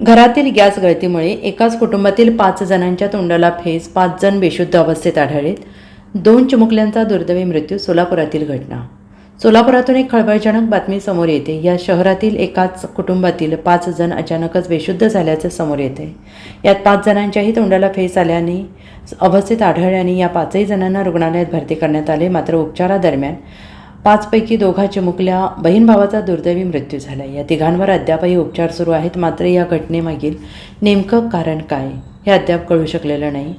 घरातील गॅस गळतीमुळे एकाच कुटुंबातील पाच जणांच्या तोंडाला फेस पाच जण बेशुद्ध अवस्थेत आढळलेत. दोन चिमुकल्यांचा दुर्दैवी मृत्यू सोलापुरातील घटना. सोलापुरातून एक खळबळजनक बातमी समोर येते. या शहरातील एकाच कुटुंबातील पाच जण अचानकच बेशुद्ध झाल्याचे समोर येते. यात पाच जणांच्याही तोंडाला फेस आल्याने अवस्थेत आढळल्याने या पाचही जणांना रुग्णालयात भरती करण्यात आले. मात्र उपचारादरम्यान पाचपैकी दोघा चिमुकल्या बहीण भावाचा दुर्दैवी मृत्यू झाला. या तिघांवर अद्यापही उपचार सुरू आहेत. मात्र या घटनेमागील नेमकं कारण काय हे अद्याप कळू शकलेलं नाही.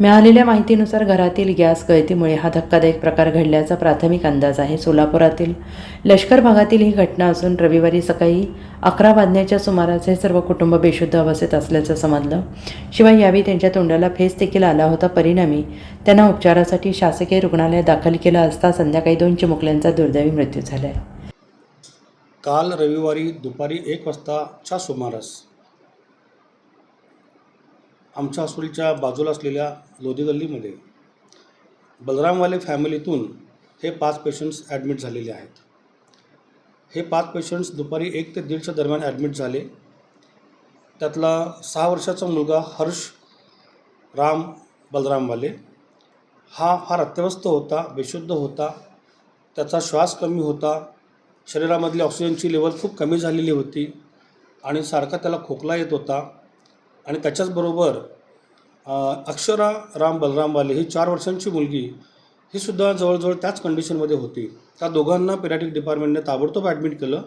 मिळालेल्या माहितीनुसार घरातील गॅस गळतीमुळे हा धक्कादायक प्रकार घडल्याचा प्राथमिक अंदाज आहे सोलापुरातील. लष्कर भागातील ही घटना असून रविवारी सकाळी अकरा वाजण्याच्या सुमारास हे सर्व कुटुंब बेशुद्ध अवस्थेत असल्याचं समजलं. शिवाय यावेळी त्यांच्या तोंडाला फेस देखील आला होता. परिणामी त्यांना उपचारासाठी शासकीय रुग्णालयात दाखल केलं असता संध्याकाळी दोन चिमुकल्यांचा दुर्दैवी मृत्यू झाला आहे काल रविवारी दुपारी एक वाजताच्या सुमारास आमच्या हॉस्पिटलच्या बाजूला असलेल्या लोधी गल्लीमध्ये बलरामवाले फॅमिलीतून हे पाच पेशंट्स ॲडमिट झालेले आहेत. हे पाच पेशंट्स दुपारी एक ते दीडच्या दरम्यान ॲडमिट झाले. त्यातला सहा वर्षाचा मुलगा हर्ष राम बलरामवाले. हा फार अत्यवस्थ होता बेशुद्ध होता. त्याचा श्वास कमी होता. शरीरामधली ऑक्सिजनची लेवल खूप कमी झालेली होती आणि सारखा त्याला खोकला येत होता. आणि त्याच्याचबरोबर अक्षरा राम बलरामवाले ही चार वर्षांची मुलगी ही सुद्धा जवळजवळ त्याच कंडिशनमध्ये होती. त्या दोघांना पेडॅटिक डिपार्टमेंटने ताबडतोब ॲडमिट केलं.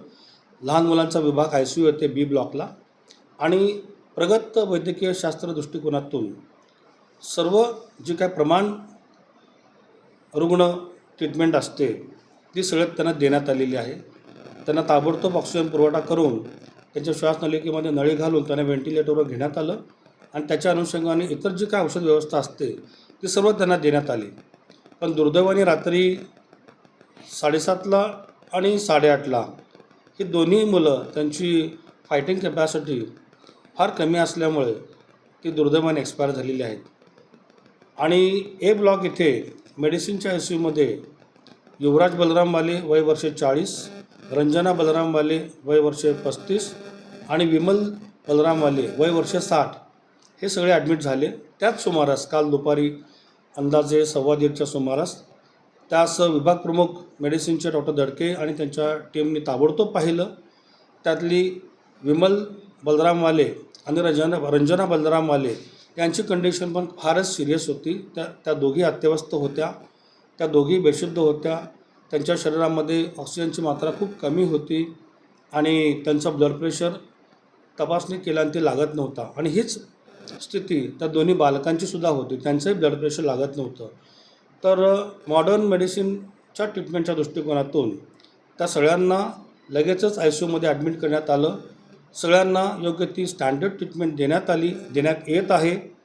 लहान मुलांचा विभाग आय सी यू येते बी ब्लॉकला आणि प्रगत वैद्यकीय शास्त्र दृष्टिकोनातून सर्व जी काय प्रमाण रुग्ण ट्रीटमेंट असते ती सगळ्यात त्यांना देण्यात आलेली आहे. त्यांना ताबडतोब ऑक्सिजन पुरवठा करून त्यांच्या श्वासनलिकेमध्ये नळी घालून त्यांना व्हेंटिलेटरवर घेण्यात आलं. आणि त्याच्या अनुषंगाने इतर जी काय औषध व्यवस्था असते ती सर्व त्यांना देण्यात आली. पण दुर्दैवाने रात्री साडेसातला आणि साडेआठला ही दोन्ही मुलं त्यांची फायटिंग कॅपॅसिटी फार कमी असल्यामुळे ती दुर्दैवाने एक्सपायर झालेली आहेत. आणि ए ब्लॉक इथे मेडिसिनच्या आय सी यूमध्ये युवराज बलराम माले वय वर्षे चाळीस रंजना बलरामवाले वय वर्ष पस्तीस आणि विमल बलराम वाले वय वर्ष साठ हे सगळे ॲडमिट झाले. त्याच सुमारास काल दुपारी अंदाजे सव्वा दीडच्या सुमारास त्यास विभाग प्रमुख मेडिसिनचे डॉक्टर दडके आणि त्यांच्या टीमने ताबडतोब पाहिलं. त्यातली विमल बलराम वाले आणि रंजना रंजना बलराम वाले यांची कंडिशन पण फारच सिरियस होती. त्या त्या दोघी अत्यवस्थ होत्या. त्या दोघी बेशुद्ध होत्या. त्यांच्या शरीरामध्ये ऑक्सिजनची मात्रा खूप कमी होती आणि त्यांचा ब्लड प्रेशर तपासणी केल्यानंतर ते लागत नव्हता. आणि हीच स्थिती त्या दोन्ही बालकांची सुद्धा होती. त्यांचंही ब्लड प्रेशर लागत नव्हतं. तर मॉडर्न मेडिसिनच्या ट्रीटमेंटच्या दृष्टिकोनातून त्या सगळ्यांना लगेचच आय सी यूमध्ये ॲडमिट करण्यात आलं. सगळ्यांना योग्य ती स्टँडर्ड ट्रीटमेंट देण्यात आली देण्यात येत आहे.